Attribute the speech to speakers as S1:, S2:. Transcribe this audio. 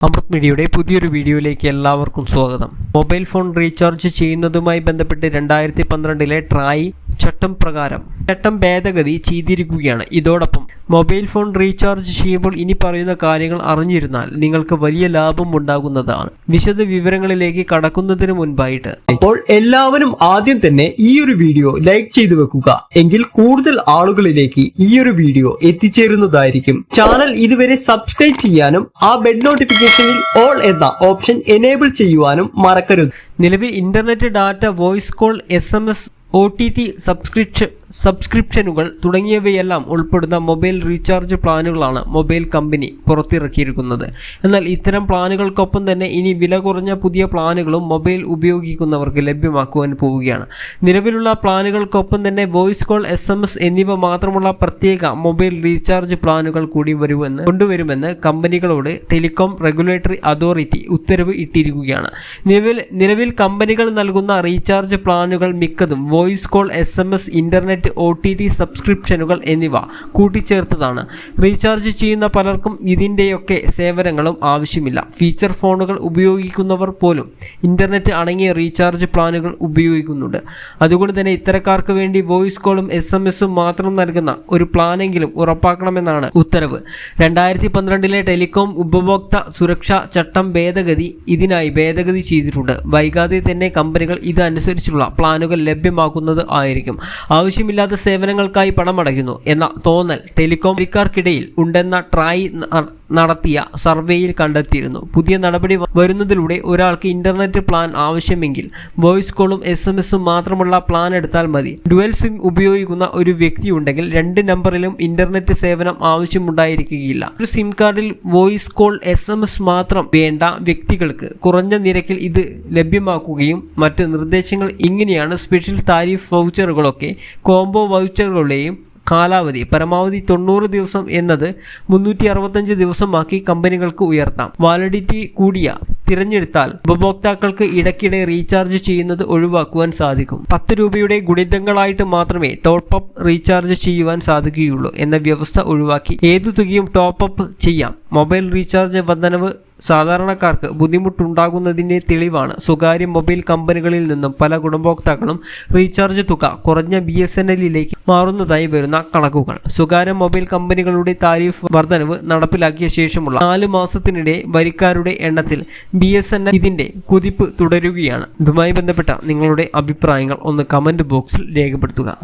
S1: അമൃത് മീഡിയയുടെ പുതിയൊരു വീഡിയോയിലേക്ക് എല്ലാവർക്കും സ്വാഗതം. മൊബൈൽ ഫോൺ റീചാർജ് ചെയ്യുന്നതുമായി ബന്ധപ്പെട്ട് രണ്ടായിരത്തി പന്ത്രണ്ടിലെ ട്രായ് ചട്ടം പ്രകാരം ചട്ടം ഭേദഗതി ചെയ്തിരിക്കുകയാണ്. ഇതോടൊപ്പം മൊബൈൽ ഫോൺ റീചാർജ് ചെയ്യുമ്പോൾ ഇനി പറയുന്ന കാര്യങ്ങൾ അറിഞ്ഞിരുന്നാൽ നിങ്ങൾക്ക് വലിയ ലാഭം ഉണ്ടാകുന്നതാണ്. വിശദ വിവരങ്ങളിലേക്ക് കടക്കുന്നതിന് മുൻപായിട്ട്
S2: അപ്പോൾ എല്ലാവരും ആദ്യം തന്നെ ഈ ഒരു വീഡിയോ ലൈക്ക് ചെയ്തു വെക്കുക. എങ്കിൽ കൂടുതൽ ആളുകളിലേക്ക് ഈ ഒരു വീഡിയോ എത്തിച്ചേരുന്നതായിരിക്കും. ചാനൽ ഇതുവരെ സബ്സ്ക്രൈബ് ചെയ്യാനും ആ ബെഡ് നോട്ടിഫിക്കേഷനിൽ ഓൾ എന്ന ഓപ്ഷൻ എനേബിൾ ചെയ്യുവാനും മറക്കരുത്.
S1: നിലവിൽ internet data voice call S M S സബ്സ്ക്രിപ്ഷനുകൾ തുടങ്ങിയവയെല്ലാം ഉൾപ്പെടുന്ന മൊബൈൽ റീചാർജ് പ്ലാനുകളാണ് മൊബൈൽ കമ്പനി പുറത്തിറക്കിയിരിക്കുന്നത്. എന്നാൽ ഇത്തരം പ്ലാനുകൾക്കൊപ്പം തന്നെ ഇനി വില കുറഞ്ഞ പുതിയ പ്ലാനുകളും മൊബൈൽ ഉപയോഗിക്കുന്നവർക്ക് ലഭ്യമാക്കുവാൻ പോവുകയാണ്. നിലവിലുള്ള പ്ലാനുകൾക്കൊപ്പം തന്നെ voice call S M S എന്നിവ മാത്രമുള്ള പ്രത്യേക മൊബൈൽ റീചാർജ് പ്ലാനുകൾ കൂടി വരുമെന്ന് കൊണ്ടുവരുമെന്ന് കമ്പനികളോട് ടെലികോം റെഗുലേറ്ററി അതോറിറ്റി ഉത്തരവ് ഇട്ടിരിക്കുകയാണ്. നിലവിൽ നിലവിൽ കമ്പനികൾ നൽകുന്ന റീചാർജ് പ്ലാനുകൾ മിക്കതും voice call S M S internet O T T സബ്സ്ക്രിപ്ഷനുകൾ എന്നിവ കൂട്ടിച്ചേർത്തതാണ്. റീചാർജ് ചെയ്യുന്ന പലർക്കും ഇതിന്റെയൊക്കെ സേവനങ്ങളും ആവശ്യമില്ല. ഫീച്ചർ ഫോണുകൾ ഉപയോഗിക്കുന്നവർ പോലും ഇന്റർനെറ്റ് അടങ്ങിയ റീചാർജ് പ്ലാനുകൾ ഉപയോഗിക്കുന്നുണ്ട്. അതുകൊണ്ട് തന്നെ ഇത്തരക്കാർക്ക് വേണ്ടി വോയിസ് കോളും എസ് എം എസും മാത്രം നൽകുന്ന ഒരു പ്ലാനെങ്കിലും ഉറപ്പാക്കണമെന്നാണ് ഉത്തരവ്. രണ്ടായിരത്തി പന്ത്രണ്ടിലെ ടെലികോം ഉപഭോക്ത സുരക്ഷാ ചട്ടം ഭേദഗതി ഇതിനായി ഭേദഗതി ചെയ്തിട്ടുണ്ട്. വൈകാതെ തന്നെ കമ്പനികൾ ഇതനുസരിച്ചുള്ള പ്ലാനുകൾ ലഭ്യമാക്കുന്നത് ആയിരിക്കും. ആവശ്യമില്ലാത്ത സേവനങ്ങൾക്കായി പണമടയ്ക്കുന്നു എന്ന തോന്നൽ ടെലികോം ടെലികോംകാർക്കിടയിൽ ഉണ്ടെന്ന ട്രായ് നടത്തിയ സർവേയിൽ കണ്ടെത്തിയിരുന്നു. പുതിയ നടപടി വരുന്നതിലൂടെ ഒരാൾക്ക് ഇന്റർനെറ്റ് പ്ലാൻ ആവശ്യമെങ്കിൽ വോയിസ് കോളും എസ് എം എസും മാത്രമുള്ള പ്ലാൻ എടുത്താൽ മതി. ഡുവൽ സിം ഉപയോഗിക്കുന്ന ഒരു വ്യക്തി ഉണ്ടെങ്കിൽ രണ്ട് നമ്പറിലും ഇന്റർനെറ്റ് സേവനം ആവശ്യമുണ്ടായിരിക്കുകയില്ല. ഒരു സിം കാർഡിൽ voice call S M S മാത്രം വേണ്ട വ്യക്തികൾക്ക് കുറഞ്ഞ നിരക്കിൽ ഇത് ലഭ്യമാക്കുകയും മറ്റ് നിർദ്ദേശങ്ങൾ ഇങ്ങനെയാണ് സ്പെഷ്യൽ താരിഫ് വൗച്ചറുകളൊക്കെ കോംബോ വൗച്ചറുകളുടെയും കാലാവധി പരമാവധി തൊണ്ണൂറ് ദിവസം എന്നത് മുന്നൂറ്റി അറുപത്തഞ്ച് ദിവസമാക്കി കമ്പനികൾക്ക് ഉയർത്താം. വാലിഡിറ്റി കൂടിയ തിരഞ്ഞെടുത്താൽ ഉപഭോക്താക്കൾക്ക് ഇടയ്ക്കിടെ റീചാർജ് ചെയ്യുന്നത് ഒഴിവാക്കുവാൻ സാധിക്കും. പത്ത് രൂപയുടെ ഗുണിതങ്ങളായിട്ട് മാത്രമേ ടോപ്പ് അപ്പ് റീചാർജ് ചെയ്യുവാൻ സാധിക്കുകയുള്ളൂ എന്ന വ്യവസ്ഥ ഒഴിവാക്കി ഏതു തുകയും ടോപ്പ് അപ്പ് ചെയ്യാം. മൊബൈൽ റീചാർജ് വർധനവ് സാധാരണക്കാർക്ക് ബുദ്ധിമുട്ടുണ്ടാകുന്നതിന്റെ തെളിവാണ്. സ്വകാര്യ മൊബൈൽ കമ്പനികളിൽ നിന്നും പല ഗുണഭോക്താക്കളും റീചാർജ് തുക കുറഞ്ഞ ബി എസ് എൻ എല്ലിലേക്ക് മാറുന്നതായി വരുന്ന കണക്കുകൾ. സ്വകാര്യ മൊബൈൽ കമ്പനികളുടെ താരിഫ് വർധനവ് നടപ്പിലാക്കിയ ശേഷമുള്ള നാല് മാസത്തിനിടെ വരിക്കാരുടെ എണ്ണത്തിൽ ബി എസ് എൻ എൽ ഇതിന്റെ കുതിപ്പ് തുടരുകയാണ്. ഇതുമായി ബന്ധപ്പെട്ട നിങ്ങളുടെ അഭിപ്രായങ്ങൾ ഒന്ന് കമന്റ് ബോക്സിൽ രേഖപ്പെടുത്തുക.